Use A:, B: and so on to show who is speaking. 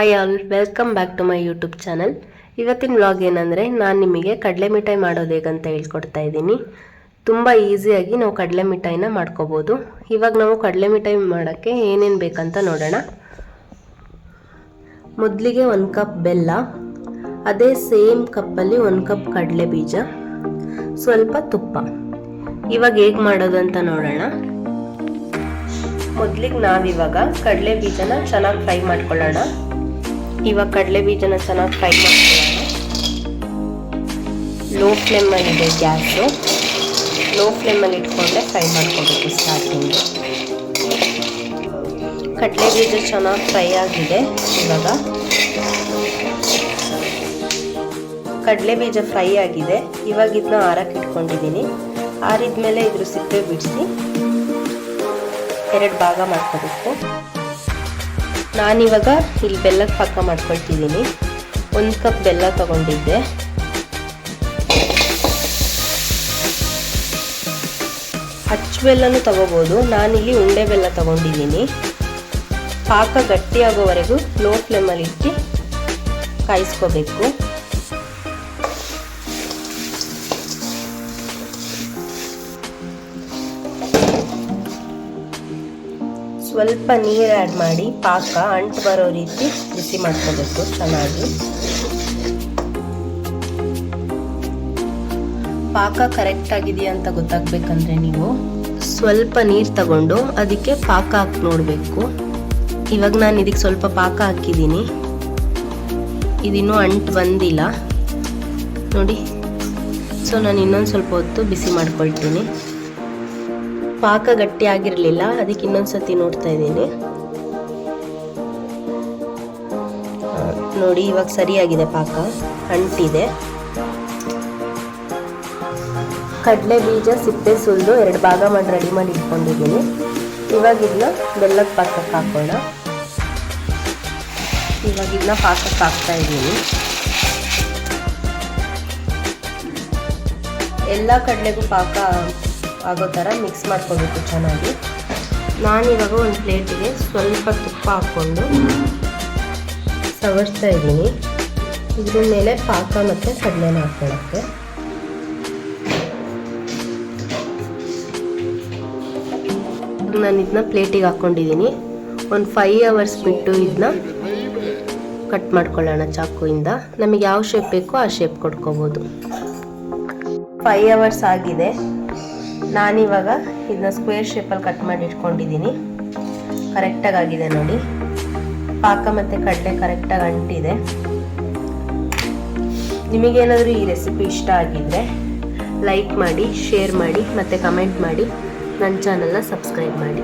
A: Hi all welcome back to my YouTube channel ಇವತ್ತಿನ vlog ಏನಂದರೆ, ನಾನು ನಿಮಗೆ ಕಡಲೆ ಮಿಠಾಯಿ ಮಾಡೋದು ಹೇಗಂತ ಹೇಳ್ಕೊಡ್ತಾ ಇದ್ದೀನಿ. ತುಂಬ ಈಸಿಯಾಗಿ ನಾವು ಕಡಲೆ ಮಿಠಾಯಿನ ಮಾಡ್ಕೋಬೋದು. ಇವಾಗ ನಾವು ಕಡಲೆ ಮಿಠಾಯಿ ಮಾಡೋಕ್ಕೆ ಏನೇನು ಬೇಕಂತ ನೋಡೋಣ. ಮೊದಲಿಗೆ ಒಂದು ಕಪ್ ಬೆಲ್ಲ, ಅದೇ ಸೇಮ್ ಕಪ್ಪಲ್ಲಿ ಒಂದು ಕಪ್ ಕಡಲೆ ಬೀಜ, ಸ್ವಲ್ಪ ತುಪ್ಪ. ಇವಾಗ ಹೇಗೆ ಮಾಡೋದು ಅಂತ ನೋಡೋಣ. ಮೊದಲಿಗೆ ನಾವಿವಾಗ ಕಡಲೆ ಬೀಜನ ಚೆನ್ನಾಗಿ ಫ್ರೈ ಮಾಡ್ಕೊಳ್ಳೋಣ. ಇವಾಗ ಕಡಲೆ ಬೀಜನ ಚೆನ್ನಾಗಿ ಫ್ರೈ ಮಾಡ್ತೀನಿ ಲೋ ಫ್ಲೇಮಲ್ಲಿದೆ ಗ್ಯಾಸು. ಲೋ ಫ್ಲೇಮಲ್ಲಿ ಇಟ್ಕೊಂಡೆ ಫ್ರೈ ಮಾಡ್ಕೋಬೇಕು ಸ್ಟಾರ್ಟಿಂಗು. ಕಡಲೆ ಬೀಜ ಚೆನ್ನಾಗಿ ಫ್ರೈ ಆಗಿದೆ ಇವಾಗ. ಕಡಲೆ ಬೀಜ ಫ್ರೈ ಆಗಿದೆ. ಇವಾಗ ಇದನ್ನ ಆರಕ್ಕೆ ಇಟ್ಕೊಂಡಿದ್ದೀನಿ. ಆರಿದ ಮೇಲೆ ಇದ್ರ ಸಿಪ್ಪೆ ಬಿಡಿಸಿ ಎರಡು ಭಾಗ ಮಾಡ್ಕೋಬೇಕು. ನಾನಿವಾಗ ಇಲ್ಲಿ ಬೆಲ್ಲಕ್ಕೆ ಪಾಕ ಮಾಡ್ಕೊಳ್ತಿದ್ದೀನಿ. ಒಂದು ಕಪ್ ಬೆಲ್ಲ ತಗೊಂಡಿದ್ದೆ. ಅಚ್ಚು ಬೆಲ್ಲನೂ ತಗೋಬೋದು. ನಾನಿಲ್ಲಿ ಉಂಡೆ ಬೆಲ್ಲ ತಗೊಂಡಿದ್ದೀನಿ. ಪಾಕ ಗಟ್ಟಿಯಾಗೋವರೆಗೂ ಲೋ ಫ್ಲೇಮಲ್ಲಿ ಇಟ್ಟು ಕಾಯಿಸ್ಕೋಬೇಕು. ಸ್ವಲ್ಪ ನೀರು ಆ್ಯಡ್ ಮಾಡಿ ಪಾಕ ಅಂಟು ಬರೋ ರೀತಿ ಬಿಸಿ ಮಾಡ್ಕೋಬೇಕು ಚೆನ್ನಾಗಿ. ಪಾಕ ಕರೆಕ್ಟ್ ಆಗಿದೆಯಾ ಅಂತ ಗೊತ್ತಾಗ್ಬೇಕಂದ್ರೆ ನೀವು ಸ್ವಲ್ಪ ನೀರು ತಗೊಂಡು ಅದಕ್ಕೆ ಪಾಕ ಹಾಕಿ ನೋಡಬೇಕು. ಇವಾಗ ನಾನು ಇದಕ್ಕೆ ಸ್ವಲ್ಪ ಪಾಕ ಹಾಕಿದ್ದೀನಿ ಇದಿನ್ನೂ ಅಂಟು ಬಂದಿಲ್ಲ. ನೋಡಿ. ಸೊ, ನಾನು ಇನ್ನೊಂದು ಸ್ವಲ್ಪ ಹೊತ್ತು ಬಿಸಿ ಮಾಡ್ಕೊಳ್ತೀನಿ. ಪಾಕ ಗಟ್ಟಿ ಆಗಿರಲಿಲ್ಲ ಅದಕ್ಕೆ ಇನ್ನೊಂದ್ಸತಿ ನೋಡ್ತಾ ಇದ್ದೀನಿ. ನೋಡಿ, ಇವಾಗ ಸರಿಯಾಗಿದೆ ಪಾಕ. ಅಂಟಿದೆ. ಕಡಲೆ ಬೀಜ ಸಿಪ್ಪೆ, ಸುಲಿದು ಎರಡು ಭಾಗ ಮಾಡಿ ರೆಡಿ ಮಾಡಿ ಇಟ್ಕೊಂಡಿದ್ದೀನಿ. ಇವಾಗ ಇದನ್ನ ಬೆಲ್ಲದ ಪಾಕಕ್ಕೆ ಹಾಕೋಣ. ಇವಾಗ ಇದನ್ನ ಪಾಕಕ್ಕೆ ಹಾಕ್ತಾ ಇದ್ದೀನಿ. ಎಲ್ಲ ಕಡಲೆಗೂ ಪಾಕ ಆಗೋ ಥರ ಮಿಕ್ಸ್ ಮಾಡ್ಕೋಬೇಕು ಚೆನ್ನಾಗಿ. ನಾನಿವಾಗ ಒಂದು ಪ್ಲೇಟಿಗೆ ಸ್ವಲ್ಪ ತುಪ್ಪ ಹಾಕ್ಕೊಂಡು ಸವರ್ಸ್ತಾ ಇದ್ದೀನಿ. ಇದ್ರ ಮೇಲೆ ಪಾಕ ಮತ್ತು ಕಡಲೆನ ಹಾಕ್ಕೊಳ್ಳೋಕ್ಕೆ ನಾನು ಇದನ್ನ ಪ್ಲೇಟಿಗೆ ಹಾಕ್ಕೊಂಡಿದ್ದೀನಿ. ಒಂದು ಫೈವ್ ಅವರ್ಸ್ ಬಿಟ್ಟು ಇದನ್ನ ಕಟ್ ಮಾಡ್ಕೊಳ್ಳೋಣ ಚಾಕುಯಿಂದ ನಮಗೆ ಯಾವ ಶೇಪ್ ಬೇಕೋ ಆ ಶೇಪ್ ಕೊಡ್ಕೋಬೋದು. ಫೈವ್ ಅವರ್ಸ್ ಆಗಿದೆ. ನಾನಿವಾಗ ಇದನ್ನ ಸ್ಕ್ವೇರ್ ಶೇಪಲ್ಲಿ ಕಟ್ ಮಾಡಿ ಇಟ್ಕೊಂಡಿದ್ದೀನಿ. ಕರೆಕ್ಟಾಗಿ ಆಗಿದೆ ನೋಡಿ. ಪಾಕ ಮತ್ತು ಕಡಲೆ ಕರೆಕ್ಟಾಗಿ ಅಂಟಿದೆ. ನಿಮಗೇನಾದರೂ ಈ ರೆಸಿಪಿ ಇಷ್ಟ ಆಗಿದ್ದರೆ ಲೈಕ್ ಮಾಡಿ ಶೇರ್ ಮಾಡಿ, ಮತ್ತು ಕಮೆಂಟ್ ಮಾಡಿ. ನನ್ನ ಚಾನಲ್ನ ಸಬ್ಸ್ಕ್ರೈಬ್ ಮಾಡಿ.